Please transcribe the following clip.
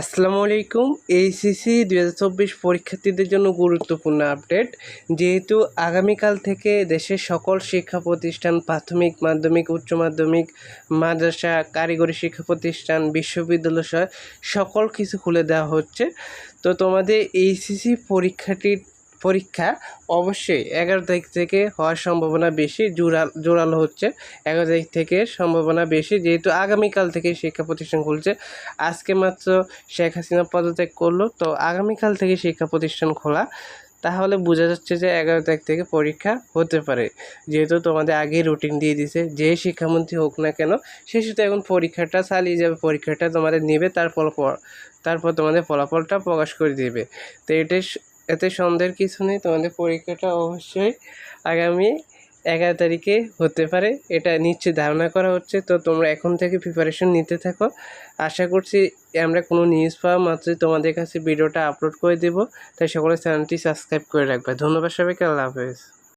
আসসালামু আলাইকুম। এইচএসসি দুই হাজার চব্বিশ পরীক্ষার্থীদের জন্য গুরুত্বপূর্ণ আপডেট। যেহেতু আগামীকাল থেকে দেশের সকল শিক্ষা প্রতিষ্ঠান, প্রাথমিক, মাধ্যমিক, উচ্চ মাধ্যমিক, মাদ্রাসা, কারিগরি শিক্ষা প্রতিষ্ঠান, বিশ্ববিদ্যালয় সকল কিছু খুলে দেওয়া হচ্ছে। তো তোমাদের এইসিসি পরীক্ষাটির পরীক্ষা অবশ্যই এগারো তারিখ থেকে হওয়ার সম্ভাবনা বেশি জোরাল জোরালো হচ্ছে। এগারো তারিখ থেকে সম্ভাবনা বেশি, যেহেতু আগামীকাল থেকে শিক্ষা প্রতিষ্ঠান খুলছে। আজকে মাত্র শেখ হাসিনা পদত্যাগ করল, তো আগামীকাল থেকে শিক্ষা প্রতিষ্ঠান খোলা। তাহলে বোঝা যাচ্ছে যে এগারো তারিখ থেকে পরীক্ষা হতে পারে। যেহেতু তোমাদের আগেই রুটিন দিয়ে দিছে, যে শিক্ষামন্ত্রী হোক না কেন, সে শুধু এখন পরীক্ষাটা চালিয়ে যাবে, পরীক্ষাটা তোমাদের নেবে, তারপর পর- তারপর তোমাদের ফলাফলটা প্রকাশ করে দেবে। তো এটাই এতে সন্দেহের কিছু নেই, তোমাদের পরীক্ষাটা অবশ্যই আগামী এগারো তারিখে হতে পারে। এটা নিশ্চয় ধারণা করা হচ্ছে, তো তোমরা এখন থেকে প্রিপারেশন নিতে থাকো। আশা করছি আমরা কোনো নিউজ পাওয়া মাত্রই তোমাদের কাছে ভিডিওটা আপলোড করে দেবো। তাই সকলে চ্যানেলটি সাবস্ক্রাইব করে রাখবে। ধন্যবাদ সবাইকে, আল্লাহ হাফেজ।